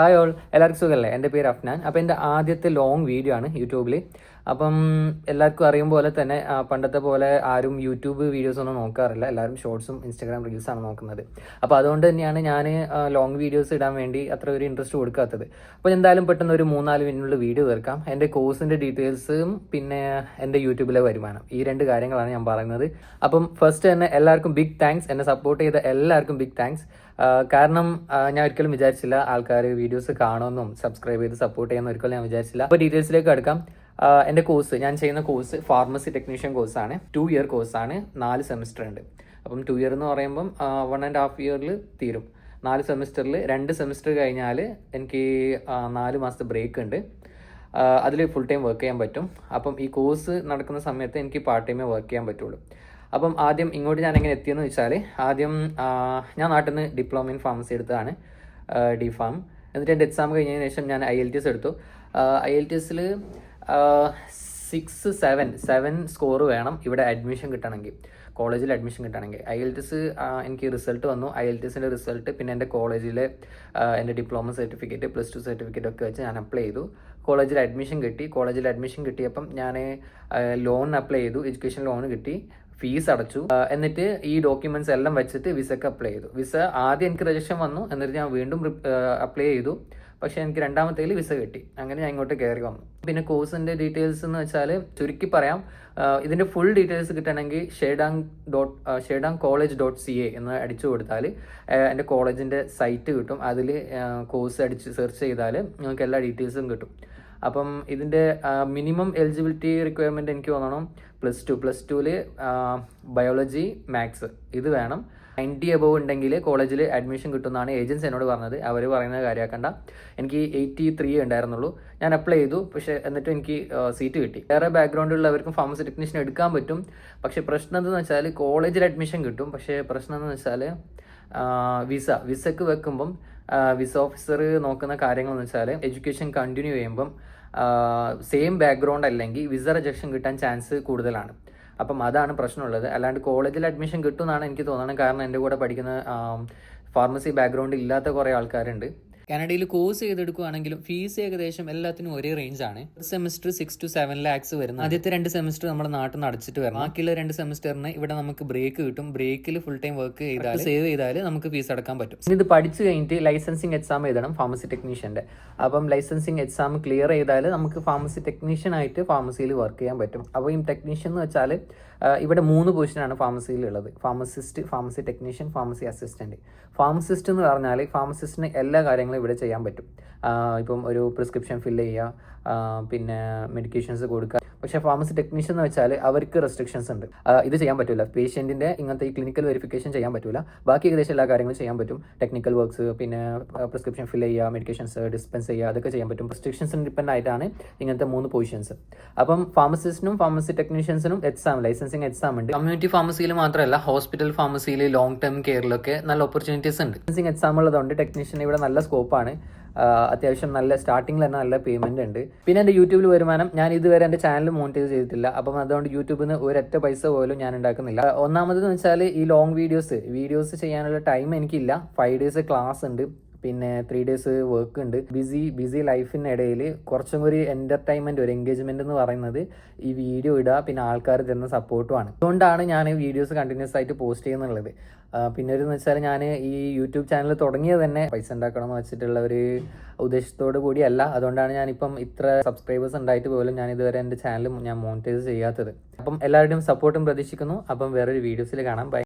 Hi all എല്ലാവർക്കും സുഖമല്ലേ എന്റെ പേര് അഫ്നാൻ. അപ്പോൾ എന്റെ ആദ്യത്തെ ലോങ് വീഡിയോ ആണ് യൂട്യൂബിൽ അപ്പം എല്ലാവർക്കും അറിയും പോലെ തന്നെ പണ്ടത്തെ പോലെ ആരും യൂട്യൂബ് വീഡിയോസ് ഒന്നും നോക്കാറില്ല. എല്ലാവരും ഷോർട്സും ഇൻസ്റ്റാഗ്രാം റീൽസാണ് നോക്കുന്നത്. അപ്പോൾ അതുകൊണ്ട് തന്നെയാണ് ഞാൻ ലോങ് വീഡിയോസ് ഇടാൻ വേണ്ടി അത്ര ഒരു ഇൻട്രസ്റ്റ് കൊടുക്കാത്തത്. അപ്പോൾ എന്തായാലും പെട്ടെന്ന് ഒരു മൂന്നാൽ മിനിറ്റിനുള്ള വീഡിയോ തീർക്കാം. എന്റെ കോഴ്സിന്റെ ഡീറ്റെയിൽസും പിന്നെ എന്റെ യൂട്യൂബിലെ വരുമാനം. ഈ രണ്ട് കാര്യങ്ങളാണ് ഞാൻ പറയുന്നത്. അപ്പം ഫസ്റ്റ് തന്നെ എല്ലാവർക്കും ബിഗ് താങ്ക്സ് എന്നെ സപ്പോർട്ട് ചെയ്ത എല്ലാവർക്കും ബിഗ് താങ്ക്സ് കാരണം ഞാൻ ഒരിക്കലും വിചാരിച്ചില്ല ആൾക്കാർ വീഡിയോസ് കാണുമെന്നും സബ്സ്ക്രൈബ് ചെയ്ത് സപ്പോർട്ട് ചെയ്യുന്ന ഒരിക്കലും ഞാൻ വിചാരിച്ചില്ല. അപ്പോൾ ഡീറ്റെയിൽസിലേക്ക് എടുക്കാം എന്റെ കോഴ്സ് ഞാൻ ചെയ്യുന്ന കോഴ്സ് ഫാർമസി ടെക്നീഷ്യൻ കോഴ്സാണ് ടു ഇയർ കോഴ്സാണ് നാല് സെമിസ്റ്റർ ഉണ്ട്. അപ്പം ടു ഇയർ എന്ന് പറയുമ്പം വൺ ആൻഡ് ഹാഫ് ഇയറിൽ തീരും. നാല് സെമിസ്റ്ററിൽ രണ്ട് സെമിസ്റ്റർ കഴിഞ്ഞാൽ എനിക്ക് നാല് മാസത്തെ ബ്രേക്ക് ഉണ്ട്. അതിൽ ഫുൾ ടൈം വർക്ക് ചെയ്യാൻ പറ്റും. അപ്പം ഈ കോഴ്സ് നടക്കുന്ന സമയത്ത് എനിക്ക് പാർട്ട് ടൈമേ വർക്ക് ചെയ്യാൻ പറ്റുള്ളൂ. അപ്പം ആദ്യം ഇങ്ങോട്ട് ഞാൻ എങ്ങനെ എത്തിയെന്ന് വെച്ചാൽ ആദ്യം ഞാൻ നാട്ടിൽ നിന്ന് ഡിപ്ലോമ ഇൻ ഫാർമസി എടുത്തതാണ് ഡി ഫാം. എന്നിട്ട് എന്റെ എക്സാം കഴിഞ്ഞതിന് ശേഷം ഞാൻ ഐ എൽ ടി എസ് എടുത്തു. ഐ എൽ ടി എസിൽ സിക്സ് സെവൻ സെവൻ സ്കോർ വേണം ഇവിടെ അഡ്മിഷൻ കിട്ടണമെങ്കിൽ. കോളേജിൽ അഡ്മിഷൻ കിട്ടണമെങ്കിൽ. ഐ എൽ ടി എസ് എനിക്ക് റിസൾട്ട് വന്നു. ഐ എൽ ടി എസിന്റെ റിസൾട്ട് പിന്നെ എന്റെ കോളേജിലെ എന്റെ diploma certificate plus two certificate ഒക്കെ വെച്ച് ഞാൻ അപ്ലൈ ചെയ്തു. കോളേജിൽ അഡ്മിഷൻ കിട്ടി. കോളേജിൽ അഡ്മിഷൻ കിട്ടിയപ്പം ഞാൻ ലോൺ അപ്ലൈ ചെയ്തു. എഡ്യൂക്കേഷൻ ലോൺ കിട്ടി. ഫീസ് അടച്ചു. എന്നിട്ട് ഈ ഡോക്യുമെന്റ്സ് എല്ലാം വെച്ചിട്ട് വിസക്ക് അപ്ലൈ ചെയ്തു. വിസ ആദ്യം എനിക്ക് രജിസ്ട്രേഷൻ വന്നു. എന്നിട്ട് ഞാൻ വീണ്ടും അപ്ലൈ ചെയ്തു. പക്ഷേ എനിക്ക് രണ്ടാമത്തേൽ വിസ കിട്ടി. അങ്ങനെ ഞാൻ ഇങ്ങോട്ട് കയറി വന്നു. പിന്നെ കോഴ്സിന്റെ ഡീറ്റെയിൽസ് എന്ന് വെച്ചാൽ ചുരുക്കി പറയാം. ഇതിന്റെ ഫുൾ ഡീറ്റെയിൽസ് കിട്ടണമെങ്കിൽ Sheridan dot Sheridan college dot C A എന്ന് അടിച്ചു കൊടുത്താൽ എന്റെ കോളേജിന്റെ സൈറ്റ് കിട്ടും. അതിൽ കോഴ്സ് അടിച്ച് സെർച്ച് ചെയ്താൽ നിങ്ങൾക്ക് എല്ലാ ഡീറ്റെയിൽസും കിട്ടും. അപ്പം ഇതിന്റെ മിനിമം എലിജിബിലിറ്റി റിക്വയർമെന്റ് എനിക്ക് തോന്നണം. പ്ലസ് ടു പ്ലസ് ടുവിൽ ബയോളജി മാത്സ് ഇത് വേണം. നയന്റി എബവ് ഉണ്ടെങ്കിൽ കോളേജിൽ അഡ്മിഷൻ കിട്ടുമെന്നാണ് ഏജൻസി എന്നോട് പറഞ്ഞത്. അവർ പറയുന്നത് കാര്യമാക്കണ്ട എനിക്ക് എയ്റ്റി ത്രീ ഉണ്ടായിരുന്നുള്ളൂ. ഞാൻ അപ്ലൈ ചെയ്തു. പക്ഷേ എന്നിട്ട് എനിക്ക് സീറ്റ് കിട്ടി. വേറെ ബാക്ക്ഗ്രൗണ്ട് ഉള്ളവർക്കും ഫാർമസി ടെക്നീഷ്യൻ എടുക്കാൻ പറ്റും. പക്ഷേ പ്രശ്നം എന്താണെന്ന് വെച്ചാൽ കോളേജിൽ അഡ്മിഷൻ കിട്ടും. പക്ഷേ പ്രശ്നം എന്ന് വെച്ചാൽ വിസ വിസക്ക് വെക്കുമ്പം വിസ ഓഫീസർ നോക്കുന്ന കാര്യങ്ങൾ എന്ന് വെച്ചാൽ എഡ്യൂക്കേഷൻ കണ്ടിന്യൂ ചെയ്യുമ്പം സെയിം ബാക്ക്ഗ്രൗണ്ട് അല്ലെങ്കിൽ വിസ റിജക്ഷൻ കിട്ടാൻ ചാൻസ് കൂടുതലാണ്. അപ്പം അതാണ് പ്രശ്നമുള്ളത്. അല്ലാണ്ട് കോളേജിൽ അഡ്മിഷൻ കിട്ടുമെന്നാണ് എനിക്ക് തോന്നുന്നത്. കാരണം എന്റെ കൂടെ പഠിക്കുന്ന ഫാർമസി ബാക്ക്ഗ്രൗണ്ട് ഇല്ലാത്ത കുറേ ആൾക്കാരുണ്ട്. കാനഡയിൽ കോഴ്സ് ചെയ്തെടുക്കുകയാണെങ്കിലും ഫീസ് ഏകദേശം എല്ലാത്തിനും ഒരേ റേഞ്ച് ആണ്. Semester six to seven lakhs വരുന്നത്. ആദ്യത്തെ രണ്ട് സെമിസ്റ്റർ നമ്മുടെ നാട്ടിൽ നിന്ന് അടച്ചിട്ട് വരണം. ബാക്കിയുള്ള രണ്ട് സെമിസ്റ്ററിന് ഇവിടെ നമുക്ക് ബ്രേക്ക് കിട്ടും. ബ്രേക്കിൽ ഫുൾ ടൈം വർക്ക് ചെയ്താൽ സേവ് ചെയ്താൽ നമുക്ക് ഫീസ് അടക്കാൻ പറ്റും. ഇനി ഇത് പഠിച്ചു കഴിഞ്ഞിട്ട് ലൈസൻസിങ് എക്സാം എഴുതണം ഫാർമസി ടെക്നീഷ്യന്റെ അപ്പം ലൈസൻസിങ് എക്സാം ക്ലിയർ ചെയ്താൽ നമുക്ക് ഫാർമസി ടെക്നീഷ്യൻ ആയിട്ട് ഫാർമസിയിൽ വർക്ക് ചെയ്യാൻ പറ്റും. അപ്പോൾ ഈ ടെക്നീഷ്യൻ എന്ന് വെച്ചാൽ ഇവിടെ മൂന്ന് പൊസിഷനാണ് ഫാർമസിയിൽ ഉള്ളത് pharmacist pharmacy technician pharmacy assistant pharmacist എന്ന് പറഞ്ഞാൽ ഫാർമസിസ്റ്റിന് എല്ലാ കാര്യങ്ങളും ഇവിടെ ചെയ്യാൻ പറ്റും. ഇപ്പം ഒരു പ്രിസ്ക്രിപ്ഷൻ ഫില്ല് ചെയ്യുക പിന്നെ മെഡിക്കേഷൻസ് കൊടുക്കുക പക്ഷേ ഫാർമസി ടെക്നീഷ്യൻ എന്ന് വെച്ചാൽ അവർക്ക് റെസ്ട്രിക്ഷൻസ് ഉണ്ട്. ഇത് ചെയ്യാൻ പറ്റില്ല പേഷ്യന്റിന്റെ ഇങ്ങനത്തെ ഈ ക്ലിനിക്കൽ വെരിഫിക്കേഷൻ ചെയ്യാൻ പറ്റില്ല ബാക്കി ഏകദേശം എല്ലാ കാര്യങ്ങളും ചെയ്യാൻ പറ്റും. ടെക്നിക്കൽ വർക്ക്സ് പിന്നെ പ്രിസ്ക്രിപ്ഷൻ ഫിൽ ചെയ്യുക മെഡിക്കേഷൻസ് ഡിസ്പെൻസ് ചെയ്യുക അതൊക്കെ ചെയ്യാൻ പറ്റും. റെസ്ട്രിക്ഷൻസ് ഡിപ്പെൻഡ് ആയിട്ടാണ് ഇങ്ങനത്തെ മൂന്ന് പൊസിഷൻസ് അപ്പം ഫാർമസിസ്റ്റിനും ഫാർമസി ടെക്നീഷ്യൻസിനും എക്സാം ലൈസൻസിങ് എക്സാം ഉണ്ട്. കമ്മ്യൂണിറ്റി ഫാർമസിയിൽ മാത്രമല്ല ഹോസ്പിറ്റൽ ഫാർമസിയിൽ ലോങ് ടേം കെയറിലൊക്കെ നല്ല ഓപ്പർച്യൂണിറ്റീസ് ഉണ്ട്. ലൈസൻസിങ് എക്സാം ഉള്ളതുകൊണ്ട് ടെക്നീഷ്യൻ ഇവിടെ നല്ല സ്കോപ്പാണ് അത്യാവശ്യം നല്ല സ്റ്റാർട്ടിങ്ങിൽ തന്നെ നല്ല പേയ്മെന്റ് ഉണ്ട്. പിന്നെ എന്റെ യൂട്യൂബിൽ വരുമാനം ഞാൻ ഇതുവരെ എന്റെ ചാനൽ മോണിറ്റൈസ് ചെയ്തിട്ടില്ല. അപ്പം അതുകൊണ്ട് യൂട്യൂബിൽ നിന്ന് ഒരൊറ്റ പൈസ പോലും ഞാൻ ഉണ്ടാക്കുന്നില്ല. ഒന്നാമതെന്ന് വെച്ചാൽ ഈ ലോങ് വീഡിയോസ് വീഡിയോസ് ചെയ്യാനുള്ള ടൈം എനിക്കില്ല. ഫൈവ് ഡേയ്സ് ക്ലാസ് ഉണ്ട്. പിന്നെ ത്രീ ഡേയ്സ് വർക്ക് ഉണ്ട്. ബിസി ബിസി ലൈഫിനിടയിൽ കുറച്ചും കൂടി എന്റർടൈൻമെന്റ് ഒരു എൻഗേജ്മെന്റ് എന്ന് പറയുന്നത് ഈ വീഡിയോ ഇടുക പിന്നെ ആൾക്കാർ തരുന്ന സപ്പോർട്ടുമാണ് അതുകൊണ്ടാണ് ഞാൻ വീഡിയോസ് കണ്ടിന്യൂസ് ആയിട്ട് പോസ്റ്റ് ചെയ്യുന്നുള്ളത്. പിന്നെ ഒരു വെച്ചാൽ ഞാൻ ഈ യൂട്യൂബ് ചാനൽ തുടങ്ങിയത് തന്നെ പൈസ ഉണ്ടാക്കണം എന്ന് വെച്ചിട്ടുള്ള ഒരു ഉദ്ദേശത്തോട് കൂടിയല്ല. അതുകൊണ്ടാണ് ഞാനിപ്പം ഇത്ര സബ്സ്ക്രൈബേഴ്സ് ഉണ്ടായിട്ട് പോലും ഞാൻ ഇതുവരെ എന്റെ ചാനൽ ഞാൻ മോണിറ്റൈസ് ചെയ്യാത്തത്. അപ്പം എല്ലാവരുടെയും സപ്പോർട്ടും പ്രതീക്ഷിക്കുന്നു. അപ്പം വേറൊരു വീഡിയോസിൽ കാണാം.